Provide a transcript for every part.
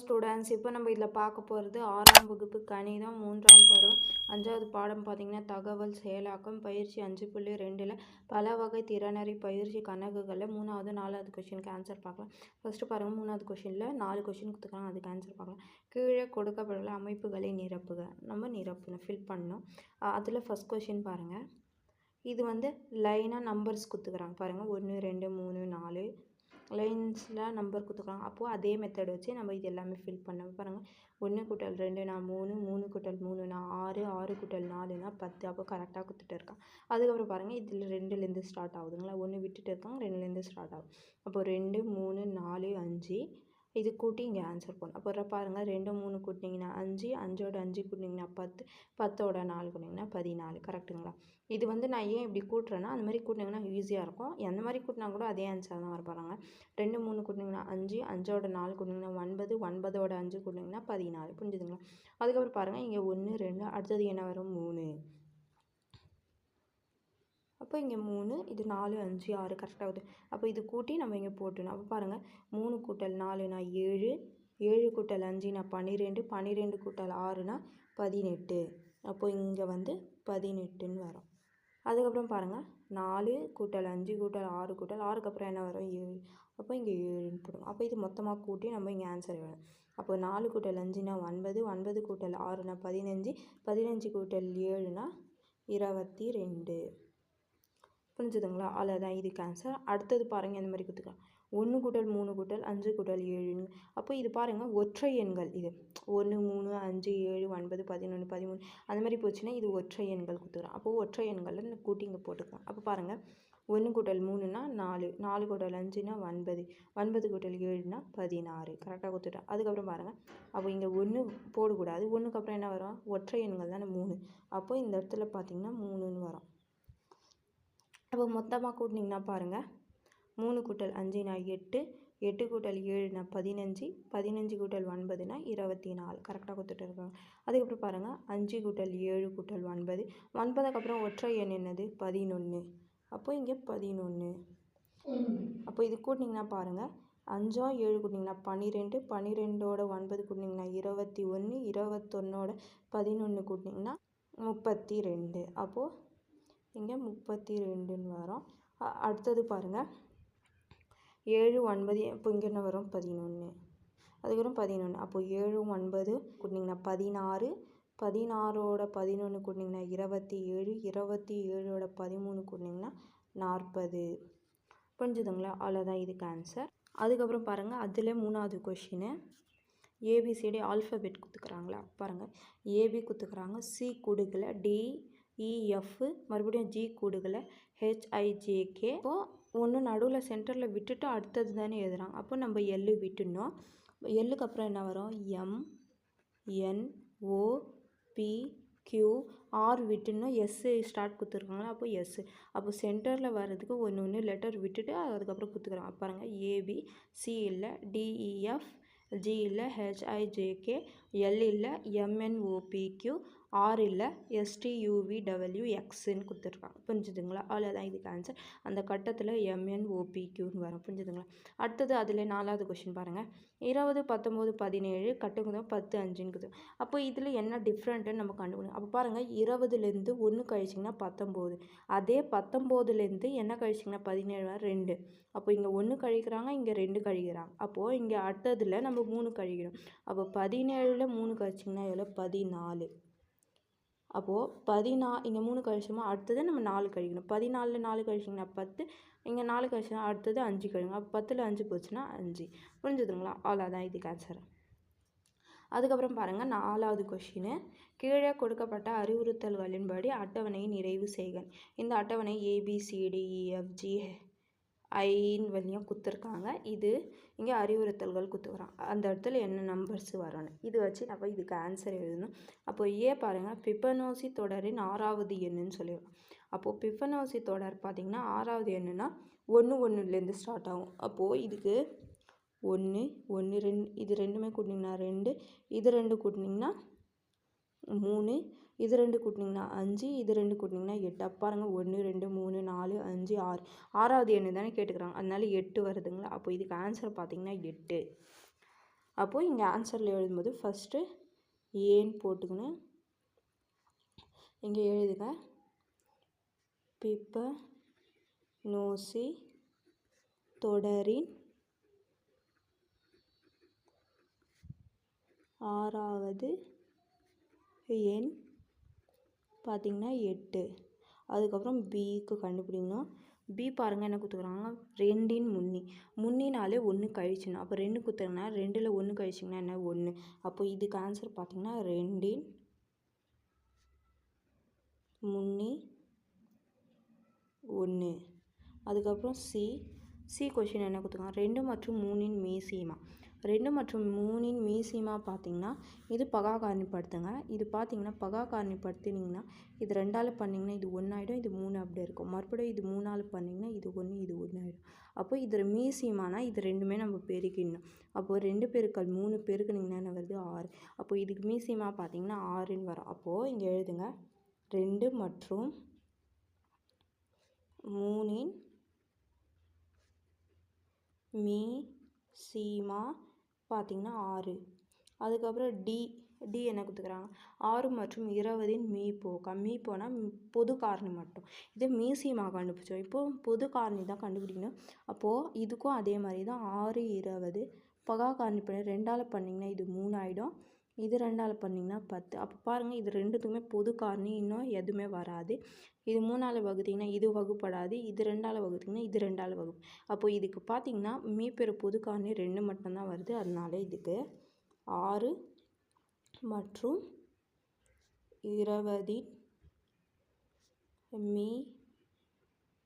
Students இப்போ நம்ம இதில் பார்க்க போகிறது ஆறாம் வகுப்பு கணிதம் மூன்றாம் பருவம் அஞ்சாவது பாடம் பார்த்திங்கன்னா தகவல் செயலாக்கம் பயிற்சி அஞ்சு புள்ளி ரெண்டில் பல வகை திறனறி பயிற்சி கணக்குகளில் மூணாவது நாலாவது கொஷினுக்கு ஆன்சர் பார்க்கலாம். ஃபஸ்ட்டு பாருங்கள் மூணாவது கொஷினில் நாலு கொஷின் கொடுத்துருக்காங்க அதுக்கு ஆன்சர் பார்க்கலாம். கீழே கொடுக்கப்பட்டுள்ள அமைப்புகளை நிரப்புக. நம்ம நிரப்பணும் ஃபில் பண்ணணும் அதில் ஃபஸ்ட் கொஷின் பாருங்கள் இது வந்து லைனாக நம்பர்ஸ் கொடுத்துக்கிறாங்க பாருங்கள் ஒன்று ரெண்டு மூணு நாலு லைன்ஸில் நம்பர் கொடுத்துருக்காங்க. அப்போது அதே மெத்தட் வச்சு நம்ம இது எல்லாமே ஃபில் பண்ணோம் பாருங்கள் ஒன்று கூட்டல் ரெண்டுனா மூணு மூணு கூட்டல் மூணுனா ஆறு ஆறு கூட்டல் நாலுனா பத்து. அப்போ கரெக்டாக கொடுத்துட்டு இருக்கான். அதுக்கப்புறம் பாருங்கள் இதில் ரெண்டுலேருந்து ஸ்டார்ட் ஆகுதுங்களா? ஒன்று விட்டுட்டு இருக்காங்க ரெண்டுலேருந்து ஸ்டார்ட் ஆகும். அப்போது ரெண்டு மூணு நாலு அஞ்சு இது கூட்டி இங்கே ஆன்சர் போடணும் அப்புறம் பாருங்கள் ரெண்டு மூணு கூட்டினீங்கன்னா அஞ்சு அஞ்சோட அஞ்சு கூட்டினீங்கன்னா பத்து பத்தோட நாலு கூட்டிங்கன்னா பதினாலு கரெக்டுங்களா இது வந்து நான் ஏன் இப்படி கூட்டுறேன்னா அந்த மாதிரி கூட்டினீங்கன்னா ஈஸியாக இருக்கும். எந்த மாதிரி கூட்டினா கூட அதே ஆன்சர் தான் வரப்பாருங்க ரெண்டு மூணு கூட்டினீங்கன்னா அஞ்சு அஞ்சோட நாலு கூட்டினீங்கன்னா ஒன்பது ஒன்பதோட அஞ்சு கூட்டினீங்கன்னா பதினாலு. புரிஞ்சுதுங்களா? அதுக்கப்புறம் பாருங்கள் இங்கே ஒன்று ரெண்டு அடுத்தது என்ன வரும்? மூணு. அப்போ இங்கே மூணு இது நாலு அஞ்சு ஆறு கரெக்டாக அப்போ இது கூட்டி நம்ம இங்கே போட்டணும் அப்போ பாருங்கள் மூணு கூட்டல் நாலுனா ஏழு ஏழு கூட்டல் அஞ்சுனா பன்னிரெண்டு பன்னிரெண்டு கூட்டல் ஆறுனா பதினெட்டு. அப்போ இங்கே வந்து பதினெட்டுன்னு வரும். அதுக்கப்புறம் பாருங்கள் நாலு கூட்டல் அஞ்சு கூட்டல் ஆறு கூட்டல் ஆறுக்கு அப்புறம் என்ன வரும்? ஏழு. அப்போ இங்கே ஏழுன்னு போடும் அப்போ இது மொத்தமாக கூட்டி நம்ம இங்கே ஆன்சர் வேணும் அப்போ நாலு கூட்டல் அஞ்சுனா ஒன்பது ஒன்பது கூட்டல் ஆறுனா பதினஞ்சு பதினஞ்சு கூட்டல் ஏழுனா இருபத்தி ரெண்டு. புரிஞ்சுதுங்களா? அவ்வளோதான் இது கேன்சர் அடுத்தது பாருங்கள் இந்த மாதிரி கொடுத்துக்கலாம் ஒன்று கூட்டல் மூணு கூட்டல் அஞ்சு கூட்டல் ஏழுன்னு அப்போ இது பாருங்கள் ஒற்றை எண்கள் இது. ஒன்று மூணு அஞ்சு ஏழு ஒன்பது பதினொன்று பதிமூணு. அந்த மாதிரி போச்சுன்னா இது ஒற்றை எண்கள் கொடுத்துக்கிறோம் அப்போது ஒற்றை எண்களில் கூட்டி இங்கே போட்டுக்கலாம். அப்போ பாருங்கள் ஒன்று கூட்டல் மூணுனா நாலு. நாலு கூட்டல் அஞ்சுனா ஒன்பது. ஒன்பது கூட்டல் ஏழுனா பதினாறு. கரெக்டாக கொடுத்துட்டோம் அதுக்கப்புறம் பாருங்கள் அப்போ இங்கே ஒன்று போடக்கூடாது. ஒன்றுக்கு அப்புறம் என்ன வரும்? ஒற்றை எண்கள் தானே மூணு. அப்போது இந்த இடத்துல பார்த்திங்கன்னா மூணுன்னு வரும். அப்போ மொத்தமாக கூட்டினீங்கன்னா பாருங்கள் மூணு கூட்டல் அஞ்சுனா எட்டு எட்டு கூட்டல் ஏழுனா பதினஞ்சு பதினஞ்சு கூட்டல் ஒன்பதுனா இருபத்தி நாலு. கரெக்டாக கொடுத்துட்டு இருக்காங்க. அதுக்கப்புறம் பாருங்கள் அஞ்சு கூட்டல் ஏழு கூட்டல் ஒன்பது. ஒன்பதுக்கப்புறம் ஒற்றை எண் என்னது? பதினொன்று அப்போ இங்கே பதினொன்று அப்போ இது கூட்டினீங்கன்னா பாருங்கள் அஞ்சோ ஏழு கூட்டிங்கன்னா பன்னிரெண்டு பன்னிரெண்டோட ஒன்பது கூட்டினீங்கன்னா இருபத்தி ஒன்று இருபத்தொன்னோட பதினொன்று கூட்டினீங்கன்னா முப்பத்தி ரெண்டு. அப்போது இங்கே முப்பத்தி ரெண்டுன்னு வரும் அடுத்தது பாருங்கள் ஏழு ஒன்பது இப்போ இங்கே என்ன வரும்? பதினொன்று அதுக்கப்புறம் பதினொன்று அப்போது ஏழு ஒன்பது கூட்டினீங்கன்னா பதினாறு. பதினாறோட பதினொன்று கூட்டினீங்கன்னா இருபத்தி ஏழு இருபத்தி ஏழோட பதிமூணு கூட்டினீங்கன்னா நாற்பது. புரிஞ்சுதுங்களா? அவ்வளோதான் இதுக்கு ஆன்சர் அதுக்கப்புறம் பாருங்கள் அதில் மூணாவது கொஷினு ஏபிசிடி ஆல்ஃபபெட் கொடுத்துக்குறாங்களா? பாருங்கள் ஏபி கொடுத்துக்குறாங்க. சி கொடுக்கல. டி E, இஎஃப் மறுபடியும் ஜி கூடுகளை ஹெச்ஐஜேகே இப்போது ஒன்று நடுவில் சென்டரில் விட்டுட்டு அடுத்தது தானே எழுதுகிறாங்க அப்போ நம்ம எள்ளு விட்டுடணும். எல்லுக்கு அப்புறம் என்ன வரும்? M N O P Q R விட்டுணும் S start கொடுத்துருக்காங்களா அப்போ எஸ்ஸு அப்போ சென்டரில் வர்றதுக்கு ஒன்று ஒன்று லெட்டர் விட்டுட்டு அதுக்கப்புறம் கொடுத்துக்குறாங்க பாருங்கள் ஏபி சி இல்லை D E F G e, இல்லை ஹெச்ஐஜேகே எல் இல்லை எம்என்ஓபிக்யூ ஆர் இல்லை எஸ்டியூவி டபிள்யூ எக்ஸ்ன்னு கொடுத்துருக்காங்க. புரிஞ்சுதுங்களா? அவ்வளோதான் இதுக்கு ஆன்சர் அந்த கட்டத்தில் எம்என்ஓபிக்யூன்னு வரும். புரிஞ்சுதுங்களா? அடுத்தது அதில் நாலாவது கொஷின் பாருங்கள் இருபது பத்தொம்போது பதினேழு கட்டுக்குதோ பத்து அஞ்சுன்னு அப்போ இதில் என்ன டிஃப்ரெண்ட்டுன்னு நம்ம கண்டுபிடிக்கணும். அப்போ பாருங்கள் இருபதுலேருந்து ஒன்று கழிச்சிங்கன்னா பத்தொம்போது அதே பத்தொம்போதுலேருந்து என்ன கழிச்சிங்கன்னா பதினேழு ரெண்டு. அப்போ இங்கே ஒன்று கழிக்கிறாங்க இங்கே ரெண்டு கழிக்கிறாங்க. அப்போது இங்கே அடுத்ததில் நம்ம மூணு கழிக்கிறோம் அப்போ பதினேழு நாலில் மூணு கழிச்சிங்கன்னா எவ்வளோ? பதினாலு. அப்போது பதினா இங்கே மூணு கழிச்சோமா? அடுத்தது நம்ம நாலு கழிக்கணும். பதினாலில் நாலு கழிச்சிங்கன்னா பத்து இங்கே நாலு கழிச்சுனா அடுத்தது அஞ்சு கழிங்க அப்போ பத்தில் அஞ்சு போச்சுன்னா அஞ்சு. புரிஞ்சுதுங்களா? அவ்வளோதான் இதுக்கு ஆன்சர் அதுக்கப்புறம் பாருங்கள் நாலாவது கொஷினு கீழே கொடுக்கப்பட்ட அறிவுறுத்தல்களின்படி அட்டவணையை நிறைவு செய்க. இந்த அட்டவணை ஏபிசிடிஇஎஃப்ஜி ஐன்னு வழியும் கொடுத்துருக்காங்க இது இங்கே அறிவுறுத்தல்கள் கொடுத்துக்கிறான் அந்த இடத்துல என்ன நம்பர்ஸ் வரணும் இது வச்சு நம்ம இதுக்கு ஆன்சர் எழுதணும். அப்போ ஏ பாருங்கள் பிப்பனோசி தொடரின் ஆறாவது எண்ணுன்னு சொல்லிடுவோம் அப்போது பிப்பனோசி தொடர் பார்த்திங்கன்னா ஆறாவது எண்ணுன்னா ஒன்று ஒன்றுலேருந்து ஸ்டார்ட் ஆகும். அப்போது இதுக்கு ஒன்று ஒன்று ரெண்டு இது ரெண்டுமே கூட்டினிங்கன்னா ரெண்டு இது ரெண்டு கூட்டினிங்கன்னா மூணு இது ரெண்டு கூட்டினிங்கன்னா அஞ்சு இது ரெண்டு கூட்டினிங்கன்னா எட்டு. பாருங்க ஒன்று ரெண்டு மூணு நாலு அஞ்சு ஆறு. ஆறாவது எண்ணு தானே கேட்டுக்கிறாங்க. அதனால எட்டு வருதுங்களா? அப்போ இதுக்கு ஆன்சர் பார்த்தீங்கன்னா எட்டு. அப்போது இங்கே ஆன்சரில் எழுதும்போது ஃபஸ்ட்டு ஏன்னு போட்டுக்கணும் இங்கே எழுதுங்க. பிப்ப நோசி தொடரின் ஆறாவது எண் பார்த்திங்கன்னா எட்டு. அதுக்கப்புறம் பிக்கு கண்டுபிடிக்கணும். பி பாருங்கள் என்ன கொடுத்துக்குறாங்க ரெண்டின் முன்னி. முன்னினாலே ஒன்று கழிச்சிடணும் அப்போ ரெண்டு கொடுத்துருங்கன்னா ரெண்டில் ஒன்று கழிச்சிங்கன்னா என்ன? ஒன்று அப்போ இதுக்கு ஆன்சர் பார்த்திங்கன்னா ரெண்டின் முன்னி ஒன்று அதுக்கப்புறம் சி சி கொஷின் என்ன கொடுத்துருக்காங்க ரெண்டு மற்றும் மூணின் மீசிமா ரெண்டு மற்றும் மூணின் மீசிமா பார்த்தீங்கன்னா இது பகா காரணிப்படுத்துங்க. இது பார்த்தீங்கன்னா பகா காரணிப்படுத்தினீங்கன்னா இது ரெண்டால் பண்ணிங்கன்னா இது ஒன்றாயிடும் இது மூணு அப்படி இருக்கும். மறுபடியும் இது மூணால் பண்ணிங்கன்னா இது ஒன்று இது ஒன்று ஆகிடும் அப்போ இது மீசியமானா இது ரெண்டுமே நம்ம பெருக்கிடணும். அப்போது ரெண்டு பெருக்கள் மூணு பெருக்குனிங்கன்னா என்ன வருது? ஆறு. அப்போ இதுக்கு மீசியமா பார்த்தீங்கன்னா ஆறுன்னு வரும். அப்போது இங்கே எழுதுங்க. ரெண்டு மற்றும் மூணின் மீ சீமா பார்த்திங்கன்னா ஆறு. அதுக்கப்புறம் டி டி என்ன கொடுத்துக்கிறாங்க? ஆறு மற்றும் இருபதின் மீ போக்கா மீ போனால் பொது காரணி மட்டும். இது மீசியமாக கண்டுபிடிச்சோம். இப்போது பொது காரணி தான் கண்டுபிடிக்கணும். அப்போது இதுக்கும் அதே மாதிரி தான். ஆறு இருபது பகா காரணி பண்ணி ரெண்டால் பண்ணிங்கன்னா இது மூணு ஆகிடும் இது ரெண்டால் பண்ணிங்கன்னா பத்து. அப்போ பாருங்கள் இது ரெண்டுத்துக்குமே பொது காரணி இன்னும் எதுவுமே வராது. இது மூணால் வகுத்திங்கன்னா இது வகுப்படாது இது ரெண்டால் வகுத்திங்கன்னா இது ரெண்டால் வகுப்பு அப்போது இதுக்கு பார்த்தீங்கன்னா மீப்பெரு புதுக்காரணி ரெண்டு மட்டும்தான் வருது. அதனால இதுக்கு ஆறு மற்றும் இருபதின் மீ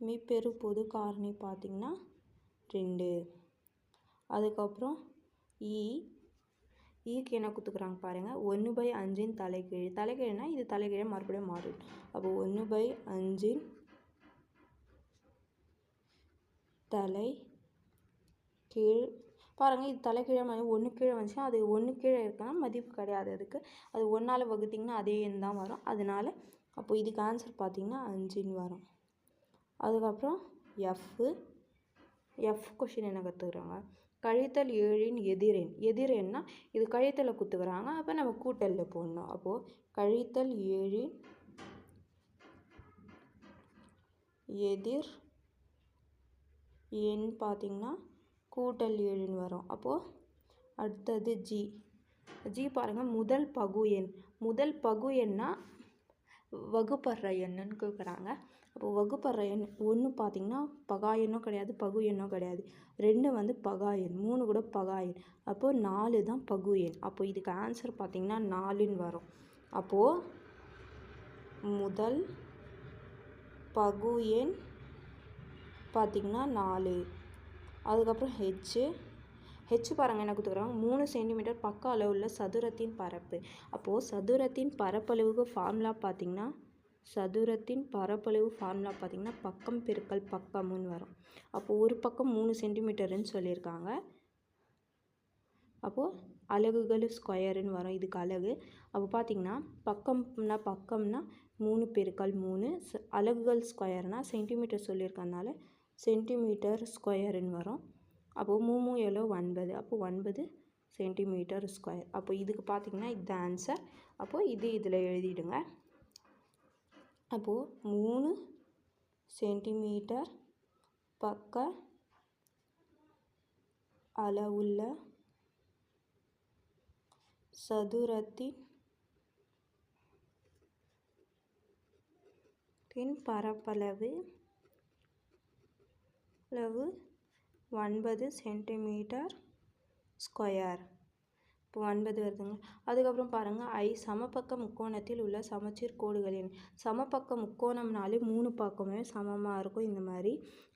மீப்பெரு பொது காரணி பார்த்திங்கன்னா ரெண்டு. அதுக்கப்புறம் இ ஈக்கு என்ன கொடுத்துக்குறாங்க பாருங்கள் ஒன்று பை அஞ்சின் தலைகீழ். தலைகீழ்னா இது தலைகீழே மறுபடியும் மாறிடும். அப்போ ஒன்று பை அஞ்சின் தலை கீழ் பாருங்கள் இது தலைகீழே மாதிரி ஒன்று கீழே வந்துச்சுன்னா அது ஒன்று கீழே இருக்குன்னா மதிப்பு கிடையாது அதுக்கு. அது ஒன்றால் வகுத்திங்கன்னா அதே எண் தான் வரும். அதனால அப்போது இதுக்கு ஆன்சர் பார்த்திங்கன்னா அஞ்சுன்னு வரும். அதுக்கப்புறம் எஃப்பு எஃப் கொஷின் என்ன கற்றுக்குறாங்க கழித்தல் ஏழின் எதிரெண். எதிரெண்னா இது கழித்தலை குத்துக்கிறாங்க. அப்போ நம்ம கூட்டலில் போடணும். அப்போது கழித்தல் ஏழின் எதிர் எண் பார்த்திங்கன்னா கூட்டல் ஏழுன்னு வரும். அப்போது அடுத்தது ஜி ஜி பாருங்கள் முதல் பகு எண் முதல் பகு எண்ணா வகுப்படுற எண்ணுன்னு கேட்குறாங்க அப்போ வகுப்படுற எண் ஒன்று பார்த்திங்கன்னா பகா எண்ணும் கிடையாது பகு எண்ணும் கிடையாது. ரெண்டு வந்து பகா எண் மூணு கூட பகா எண். அப்போது நாலு தான் பகு எண். அப்போ இதுக்கு ஆன்சர் பார்த்திங்கன்னா நாலுன்னு வரும். அப்போது முதல் பகு எண் பார்த்திங்கன்னா நாலு. அதுக்கப்புறம் ஹெச்சு ஹெச் பாருங்கள் என்ன கொடுத்துக்குறாங்க மூணு சென்டிமீட்டர் பக்க அளவுள்ள சதுரத்தின் பரப்பு. அப்போது சதுரத்தின் பரப்பளவுக்கு ஃபார்முலா பார்த்திங்கன்னா சதுரத்தின் பரப்பளவு ஃபார்முலா பார்த்திங்கன்னா பக்கம் பெருக்கல் பக்கம்னு வரும். அப்போது ஒரு பக்கம் மூணு சென்டிமீட்டருன்னு சொல்லியிருக்காங்க. அப்போது அலகுகள் ஸ்கொயருன்னு வரும் இதுக்கு அலகு. அப்போ பார்த்திங்கன்னா பக்கம்னா பக்கம்னா மூணு பெருக்கல் மூணு அலகுகள் ஸ்கொயர்னால் சென்டிமீட்டர் சொல்லியிருக்கனால சென்டிமீட்டர் ஸ்கொயருன்னு வரும். அப்போது மூமு எவ்வளோ ஒன்பது. அப்போது ஒன்பது சென்டிமீட்டர் ஸ்கொயர் அப்போ இதுக்கு பார்த்திங்கன்னா இது ஆன்சர் அப்போது இது இதில் எழுதிடுங்க. அப்போது மூணு சென்டிமீட்டர் பக்க அளவுள்ள சதுரத்தின் பின் பரப்பளவு அளவு ஒன்பது சென்டிமீட்டர் ஸ்கொயர். இப்போ ஒன்பது வருதுங்க. அதுக்கப்புறம் பாருங்கள் ஐ சமபக்க முக்கோணத்தில் உள்ள சமச்சீர் கோடுகளின் சமபக்க முக்கோணம்னாலே மூணு பக்கமே சமமாக இருக்கும் இந்த மாதிரி.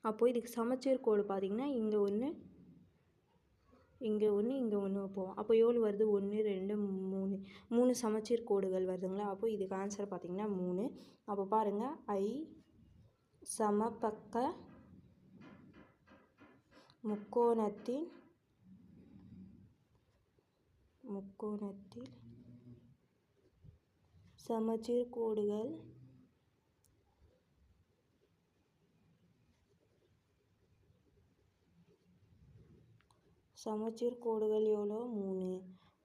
அப்போது இதுக்கு சமச்சீர் கோடு பார்த்திங்கன்னா இங்கே ஒன்று இங்கே ஒன்று இங்கே ஒன்று வைப்போம். அப்போ எவ்வளோ வருது? ஒன்று ரெண்டு மூணு. மூணு சமச்சீர் கோடுகள் வருதுங்களா? அப்போ இதுக்கு ஆன்சர் பார்த்திங்கன்னா மூணு. அப்போ பாருங்கள் ஐ சமபக்க முக்கோணத்தின் முக்கோணத்தில் சமச்சீர் கோடுகள் சமச்சீர் கோடுகள் எவ்வளோ? மூணு.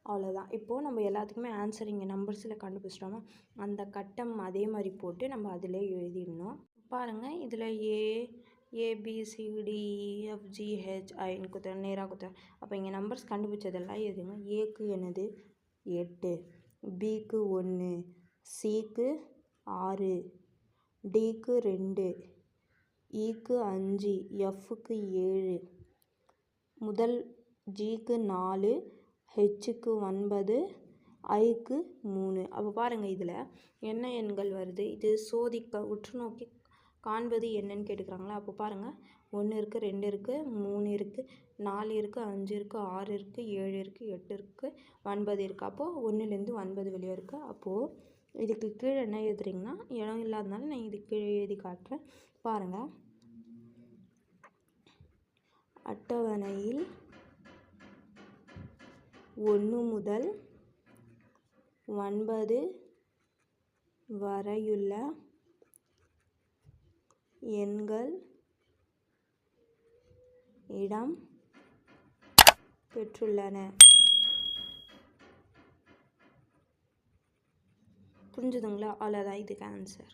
அவ்வளோதான். இப்போது நம்ம எல்லாத்துக்குமே ஆன்சர் இங்கே நம்பர்ஸில் கண்டுபிடிச்சிட்டோமா? அந்த கட்டம் அதே மாதிரி போட்டு நம்ம அதிலே எழுதிடணும். பாருங்கள் இதில் ஏ ஏபிசிடிஎஃப்ஜிஹெச் ஐன்னு குத்துற நேராக குத்துற அப்போ இங்கே நம்பர்ஸ் கண்டுபிடிச்சதெல்லாம் எதுங்க? ஏக்கு என்னது? எட்டு. பிக்கு ஒன்று சிக்கு ஆறு. டிக்கு ரெண்டு. E இக்கு அஞ்சு. எஃப்க்கு ஏழு. முதல் ஜிக்கு நாலு. ஹெச்சுக்கு ஒன்பது. ஐக்கு மூணு. அப்போ பாருங்கள் இதில் என்ன எண்கள் வருது? இது சோதிக்க உற்று நோக்கி காண்பது என்னன்னு கேட்டுக்கிறாங்களா? அப்போ பாருங்கள் ஒன்று இருக்குது ரெண்டு இருக்குது மூணு இருக்குது நாலு இருக்குது அஞ்சு இருக்குது ஆறு இருக்குது ஏழு இருக்குது எட்டு இருக்குது ஒன்பது இருக்குது அப்போது ஒன்றுலேருந்து ஒன்பது வெளியே இருக்குது அப்போது இதுக்கு கீழே என்ன எழுதுறீங்கன்னா இடம் இல்லாதனால நான் இதுக்கு கீழே எழுதி காட்டுறேன். பாருங்கள் அட்டவணையில் ஒன்று முதல் ஒன்பது வரையுள்ள எண்கள் இடம் பெற்றுள்ளன. புரிஞ்சுதுங்களா? அவ்வளோதான் இதுக்கு ஆன்சர்